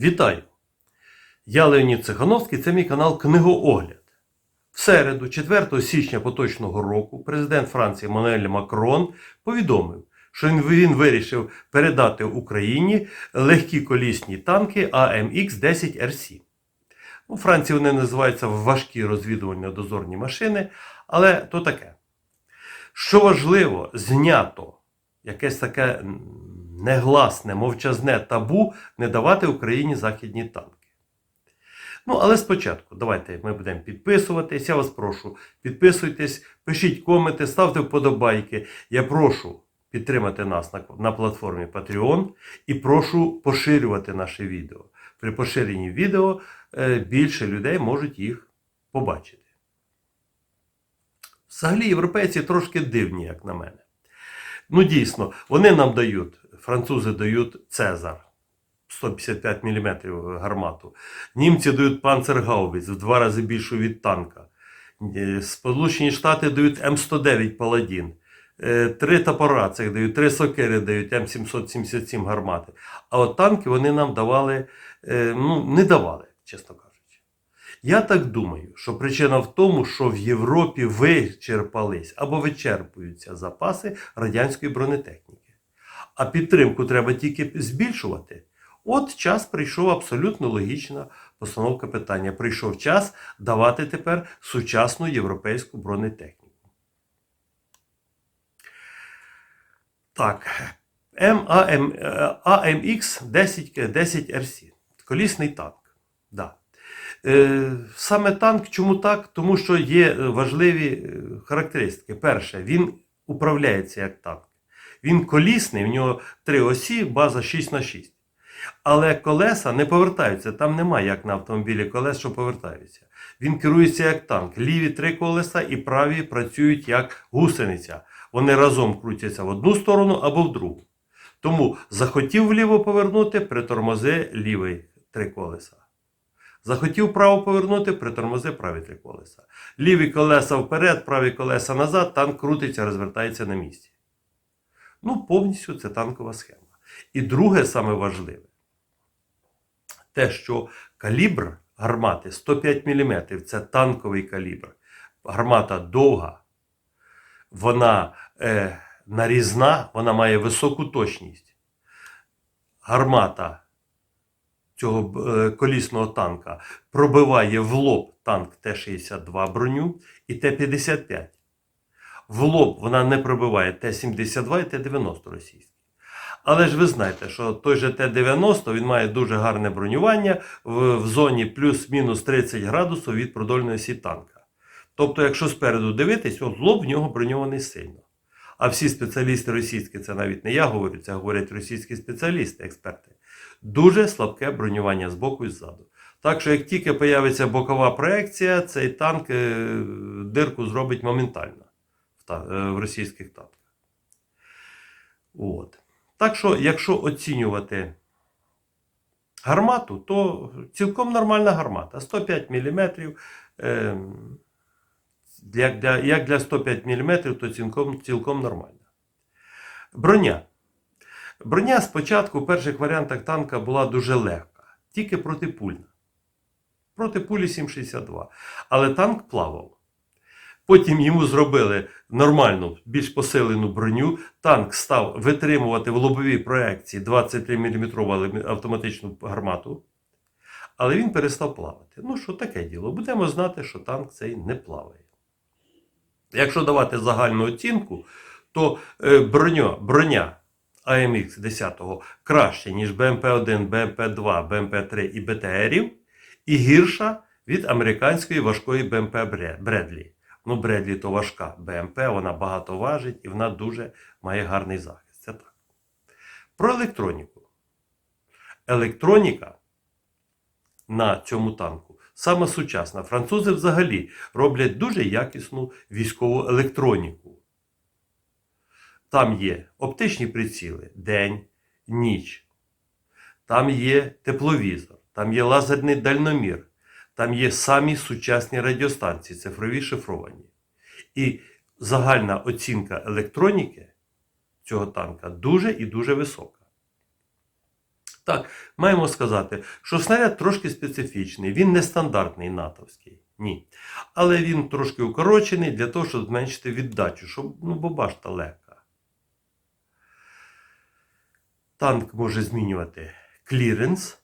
Вітаю! Я Леонід Цихановський, це мій канал Книгоогляд. В середу, 4 січня поточного року, президент Франції Мануель Макрон повідомив, що він- вирішив передати Україні легкі колісні танки AMX-10 RC. У Франції вони називаються важкі розвідувально-дозорні машини, але то таке. Що важливо, знято якесь таке негласне, мовчазне табу не давати Україні західні танки. Ну, але спочатку, давайте ми будемо підписуватись. Я вас прошу, підписуйтесь, пишіть коменти, ставте вподобайки. Я прошу підтримати нас на, на платформі Patreon і прошу поширювати наше відео. При поширенні відео е, більше людей можуть їх побачити. Взагалі, європейці трошки дивні, як на мене. Ну, дійсно, вони нам дають, французи дають Цезар 155 мм гармату. Німці дають панцергаубіц в два рази більшу від танка. Е, Сполучені Штати дають М109 Паладін. Е, Три топора цих дають, три сокири дають М777 гармати. А от танки вони нам давали, е, ну, не давали, чесно кажучи. Я так думаю, що причина в тому, що в Європі вичерпались або вичерпуються запаси радянської бронетехніки. А підтримку треба тільки збільшувати. От час прийшов абсолютно логічна постановка питання. Прийшов час давати тепер сучасну європейську бронетехніку. Так, АМХ 10, 10 РС. Колісний танк. Да. Е, Саме танк, чому так? Тому що є важливі е, характеристики. Перше, він управляється як танк. Він колісний, в нього три осі, база 6 на 6. Але колеса не повертаються. Там немає, як на автомобілі, колес, що повертаються. Він керується як танк. Ліві три колеса і праві працюють як гусениця. Вони разом крутяться в одну сторону або в другу. Тому захотів вліво повернути, притормози лівий три колеса. Захотів вправо повернути, притормози праві три колеса. Ліві колеса вперед, праві колеса назад, танк крутиться, розвертається на місці. Ну, повністю це танкова схема. І друге, саме важливе, те, що калібр гармати 105 мм це танковий калібр. Гармата довга, вона е, нарізна, вона має високу точність. Гармата цього е, колісного танка пробиває в лоб танк Т-62 броню і Т-55. В лоб вона не пробиває Т-72 і Т-90 російські. Але ж ви знаєте, що той же Т-90 він має дуже гарне бронювання в, в зоні плюс-мінус 30 градусів від продольної осі танка. Тобто, якщо спереду дивитись, от лоб в нього броньований сильно. А всі спеціалісти російські, це навіть не я говорю, це говорять російські спеціалісти, експерти. Дуже слабке бронювання з боку і ззаду. Так що, як тільки появиться бокова проекція, цей танк е, дирку зробить моментально е, в російських танках. От. Так що, якщо оцінювати гармату, то цілком нормальна гармата. 105 мм. Е, як, для, як для 105 мм, то цілком, цілком нормально. Броня. Броня спочатку в перших варіантах танка була дуже легка, тільки протипульна. Проти пулі 7,62. Але танк плавав. Потім йому зробили нормальну, більш посилену броню. Танк став витримувати в лобовій проекції 23 мм автоматичну гармату. Але він перестав плавати. Ну, що таке діло? Будемо знати, що танк цей не плаває. Якщо давати загальну оцінку, то е, броня, броня АМХ 10 краще, ніж БМП-1, БМП-2, БМП-3 і БТРів, і гірша від американської важкої БМП Бре- Бредлі. Ну, Бредлі то важка БМП, вона багато важить і вона дуже має гарний захист. Це так. Про електроніку. Електроніка на цьому танку саме сучасна. Французи взагалі роблять дуже якісну військову електроніку. Там є оптичні приціли день, ніч. Там є тепловізор, там є лазерний дальномір, там є самі сучасні радіостанції, цифрові шифровані. І загальна оцінка електроніки цього танка дуже і дуже висока. Так, маємо сказати, що снаряд трошки специфічний, він не стандартний натовський. Ні. Але він трошки укорочений для того, щоб зменшити віддачу, щоб, ну, бо башта легка. Танк може змінювати кліренс.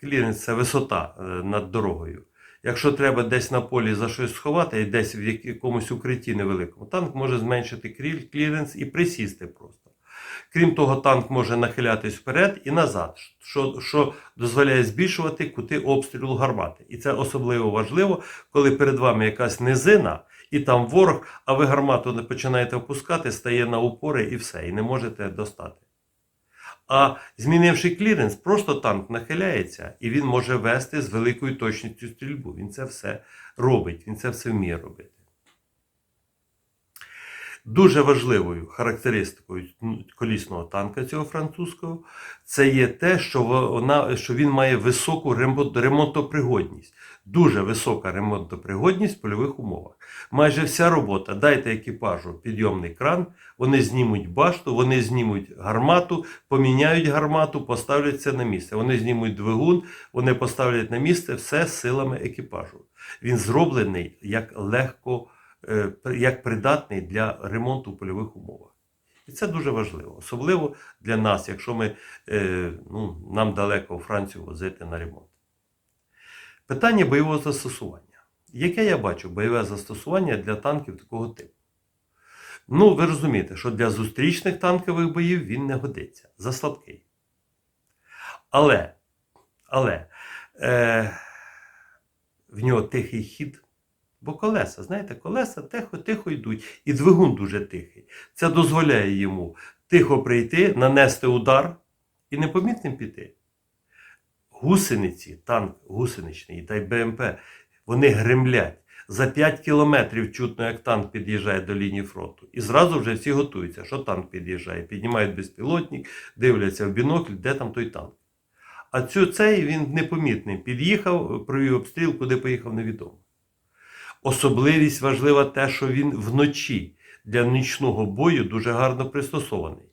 Кліренс це висота е, над дорогою. Якщо треба десь на полі за щось сховати, і десь в якомусь укритті невеликому, танк може зменшити кліренс і присісти просто. Крім того, танк може нахилятись вперед і назад, що, що дозволяє збільшувати кути обстрілу гармати. І це особливо важливо, коли перед вами якась низина, і там ворог, а ви гармату не починаєте опускати, стає на упори і все, і не можете достати. А змінивши кліренс, просто танк нахиляється і він може вести з великою точністю стрільбу. Він це все робить, він це все вміє робити. Дуже важливою характеристикою колісного танка цього французького це є те, що, вона, що він має високу ремонтопригодність. Дуже висока ремонтопригодність в польових умовах. Майже вся робота, дайте екіпажу підйомний кран, вони знімуть башту, вони знімуть гармату, поміняють гармату, поставлять це на місце. Вони знімуть двигун, вони поставлять на місце все силами екіпажу. Він зроблений як легко, як придатний для ремонту в польових умовах. І це дуже важливо, особливо для нас, якщо ми, е, ну, нам далеко у Францію возити на ремонт. Питання бойового застосування. Яке я бачу бойове застосування для танків такого типу? Ну, ви розумієте, що для зустрічних танкових боїв він не годиться. Заслабкий. Але, але е, в нього тихий хід. Бо колеса, знаєте, колеса тихо, тихо йдуть, і двигун дуже тихий. Це дозволяє йому тихо прийти, нанести удар і непомітним піти. Гусениці, танк гусеничний та й БМП, вони гремлять. За 5 кілометрів чутно, як танк під'їжджає до лінії фронту. І зразу вже всі готуються, що танк під'їжджає. Піднімають безпілотник, дивляться в бінокль, де там той танк. А цю, цей він непомітний. Під'їхав, провів обстріл, куди поїхав, невідомо. Особливість важлива те, що він вночі для нічного бою дуже гарно пристосований.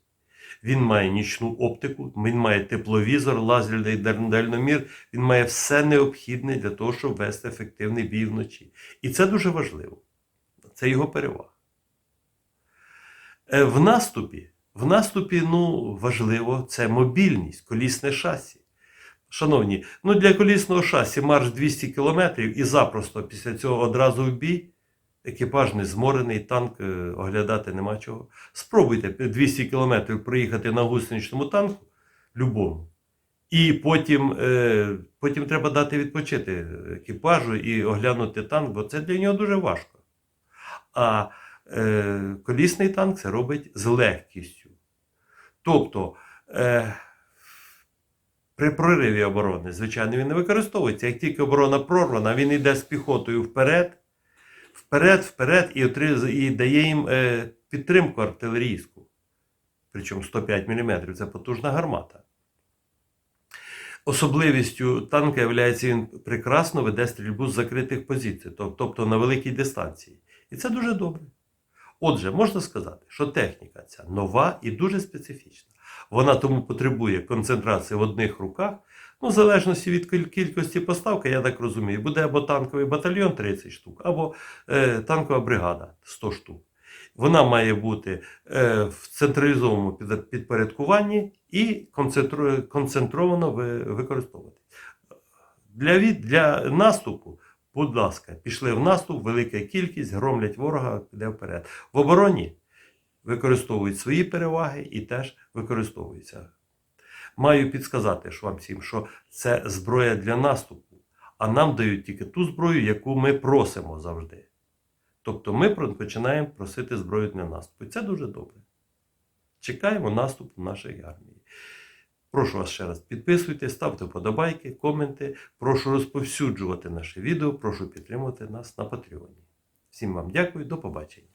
Він має нічну оптику, він має тепловізор, лазерний дальномір, він має все необхідне для того, щоб вести ефективний бій вночі. І це дуже важливо. Це його перевага. Е, В наступі, в наступі ну, важливо це мобільність, колісне шасі. Шановні, ну для колісного шасі марш 200 км і запросто після цього одразу в бій. Екіпаж не зморений, танк е, оглядати нема чого. Спробуйте 200 км проїхати на гусеничному танку, любому. І потім, е, потім треба дати відпочити екіпажу і оглянути танк, бо це для нього дуже важко. А е, колісний танк це робить з легкістю. Тобто, е, при прориві оборони, звичайно, він не використовується. Як тільки оборона прорвана, він йде з піхотою вперед, вперед, вперед і, і дає їм е, підтримку артилерійську. Причому 105 мм це потужна гармата. Особливістю танка є, він прекрасно веде стрільбу з закритих позицій, тобто на великій дистанції. І це дуже добре. Отже, можна сказати, що техніка ця нова і дуже специфічна. Вона тому потребує концентрації в одних руках. Ну, в залежності від кількості поставки, я так розумію, буде або танковий батальйон 30 штук, або е, танкова бригада 100 штук. Вона має бути е, в централізованому підпорядкуванні і концентровано використовувати. Для, від, для наступу, будь ласка, пішли в наступ, велика кількість, громлять ворога, піде вперед. В обороні використовують свої переваги і теж використовуються. Маю підсказати ж вам всім, що це зброя для наступу, а нам дають тільки ту зброю, яку ми просимо завжди. Тобто ми починаємо просити зброю для наступу. Це дуже добре. Чекаємо наступу нашої армії. Прошу вас ще раз підписуйтесь, ставте вподобайки, коменти. Прошу розповсюджувати наше відео, прошу підтримувати нас на Патреоні. Всім вам дякую, до побачення.